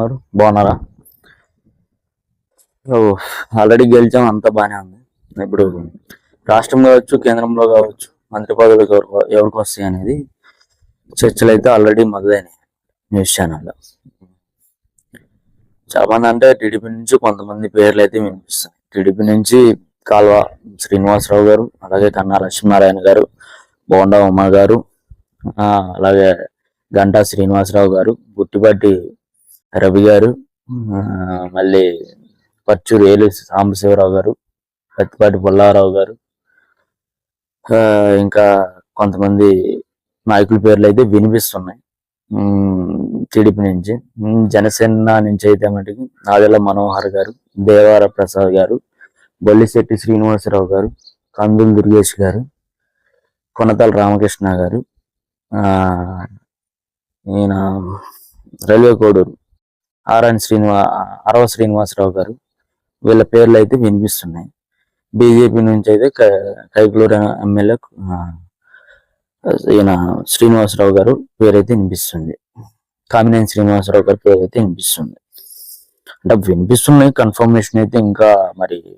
ఉన్నారు బాగున్నారా? ఆల్రెడీ గెలిచాం. అంతా బాగానే ఉంది. ఇప్పుడు రాష్ట్రం కావచ్చు కేంద్రంలో కావచ్చు మంత్రి పదవులు ఎవరికి ఎవరికి వస్తాయి అనేది చర్చలు అయితే ఆల్రెడీ మొదలైనవి న్యూస్ ఛానల్లో. చాలా అంటే టీడీపీ నుంచి కొంతమంది పేర్లు అయితే వినిపిస్తాయి టీడీపీ నుంచి కాల్వ శ్రీనివాసరావు గారు అలాగే కన్నా లక్ష్మీనారాయణ గారు బోండా ఉమ్మ గారు అలాగే గంటా శ్రీనివాసరావు గారు గుట్టిపట్టి రవి గారు మళ్ళీ పచ్చూరు ఏలు సాంబశివరావు గారు పత్తిపాటి పుల్లారావు గారు ఇంకా కొంతమంది నాయకుల పేర్లు అయితే వినిపిస్తున్నాయి. టీడీపీ నుంచి. జనసేన నుంచి అయితే మటుకు నాదెల్ల మనోహర్ గారు దేవార ప్రసాద్ గారు బొల్లిశెట్టి శ్రీనివాసరావు గారు కందులు దుర్గేష్ గారు కొనతల రామకృష్ణ గారు ఈయన రైల్వే కోడూరు ఆర్ఎన్ శ్రీనివా అరవ శ్రీనివాసరావు గారు వీళ్ళ పేర్లు అయితే వినిపిస్తున్నాయి. బీజేపీ నుంచి అయితే క- కైకులూరు ఎమ్మెల్యే ఈయన శ్రీనివాసరావు గారు పేరైతే వినిపిస్తుంది. కామినేని శ్రీనివాసరావు గారి పేరు అయితే వినిపిస్తుంది. అంటే వినిపిస్తున్నాయి కన్ఫర్మేషన్ అయితే ఇంకా మరి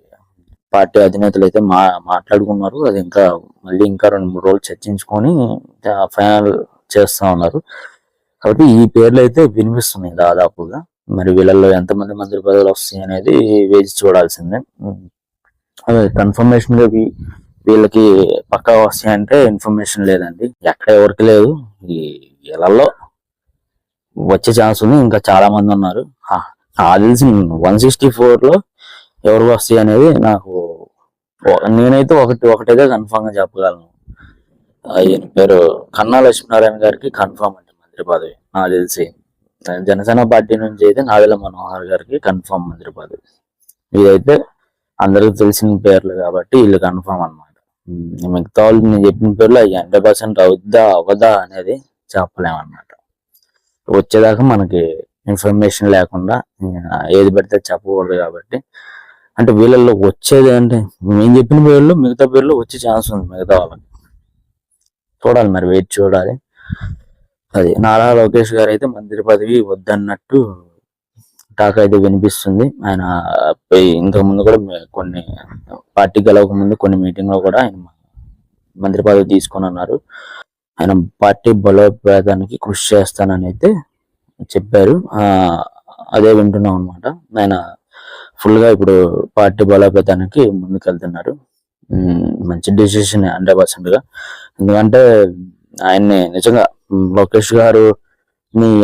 పార్టీ అధినేతలు అయితే మా మాట్లాడుకున్నారు. అది ఇంకా మళ్ళీ ఇంకా రెండు మూడు రోజులు చర్చించుకొని ఫైనల్ చేస్తా ఉన్నారు. కాబట్టి ఈ పేర్లు అయితే వినిపిస్తున్నాయి దాదాపుగా. మరి వీళ్ళల్లో ఎంతమంది మంత్రి పదవులు వస్తాయి అనేది వేచి చూడాల్సిందే. అదే కన్ఫర్మేషన్గా వీళ్ళకి పక్కా వస్తాయంటే ఇన్ఫర్మేషన్ లేదండి. ఎక్కడ ఎవరికి లేదు. ఈ వీళ్ళల్లో వచ్చే ఛాన్స్ ఉంది ఇంకా చాలా మంది ఉన్నారు. తెలిసి వన్ సిక్స్టీ ఫోర్లో ఎవరు వస్తాయి అనేది నాకు నేనైతే ఒకటి ఒకటైతే కన్ఫామ్గా చెప్పగలను. ఆయన పేరు కన్నా లక్ష్మీనారాయణ గారికి కన్ఫామ్ అండి మంత్రి పదవి నాకు తెలిసి. జనసేన పార్టీ నుంచి అయితే నాదెల్ల మనోహర్ గారికి కన్ఫర్మ్ మంత్రి పదవి. ఇదైతే అందరికి తెలిసిన పేర్లు కాబట్టి వీళ్ళు కన్ఫర్మ్ అన్నమాట. మిగతా వాళ్ళు నేను చెప్పిన పేర్లు అవి హండ్రెడ్ పర్సెంట్ అవుద్దా అవ్వదా అనేది చెప్పలేమన్నమాట. వచ్చేదాకా మనకి ఇన్ఫర్మేషన్ లేకుండా ఏది పెడితే చెప్పకూడదు కాబట్టి. అంటే వీళ్ళల్లో వచ్చేది అంటే మేము చెప్పిన పేర్లు మిగతా పేర్లు వచ్చే ఛాన్స్ ఉంది మిగతా వాళ్ళకి. చూడాలి మరి వెయిట్ చూడాలి. అది నారా లోకేష్ గారు అయితే మంత్రి పదవి వద్దన్నట్టు టాక్ అయితే వినిపిస్తుంది. ఆయన ఇంతకు ముందు కూడా కొన్ని పార్టీ గెలవక ముందు కొన్ని మీటింగ్లో కూడా ఆయన మంత్రి పదవి తీసుకొని అన్నారు ఆయన పార్టీ బలోపేతానికి కృషి చేస్తానని అయితే చెప్పారు. అదే వింటున్నాం అనమాట ఆయన ఫుల్గా ఇప్పుడు పార్టీ బలోపేతానికి ముందుకెళ్తున్నారు. మంచి డిసిషన్ హండ్రెడ్ పర్సెంట్గా ఎందుకంటే ఆయన్ని నిజంగా లోకేష్ గారు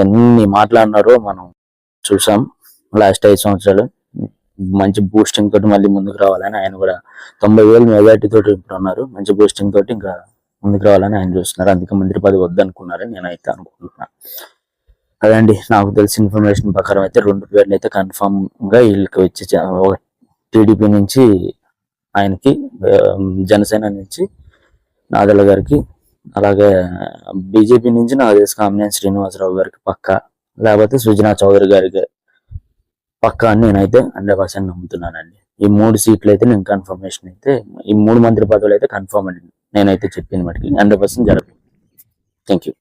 ఎన్ని మాట్లాడినారో మనం చూసాం. లాస్ట్ ఐదు సంవత్సరాలు. మంచి బూస్టింగ్ తోటి మళ్ళీ ముందుకు రావాలని ఆయన కూడా తొంభై వేలు మెజార్టీ తోటి ఇప్పుడు ఉన్నారు మంచి బూస్టింగ్ తోటి ఇంకా ముందుకు రావాలని ఆయన చూస్తున్నారు. అందుకే మంత్రి పదవి వద్దనుకున్నారని నేనైతే అనుకుంటున్నా. అదండి. నాకు తెలిసిన ఇన్ఫర్మేషన్ ప్రకారం అయితే రెండు పేర్లు అయితే కన్ఫామ్గా వీళ్ళకి వచ్చి టీడీపీ నుంచి ఆయనకి జనసేన నుంచి నాదల గారికి అలాగే బీజేపీ నుంచి నాకు తెలిసి కామినేని శ్రీనివాసరావు గారికి పక్క. లేకపోతే సుజనా చౌదరి గారికి పక్క అని నేనైతే హండ్రెడ్ పర్సెంట్ నమ్ముతున్నానండి. ఈ మూడు సీట్లు అయితే నేను కన్ఫర్మేషన్ అయితే ఈ మూడు మంత్రి పదవులు అయితే కన్ఫర్మ్ అండి. నేనైతే చెప్పింది మటుకి. హండ్రెడ్ పర్సెంట్ జరగదు. Thank you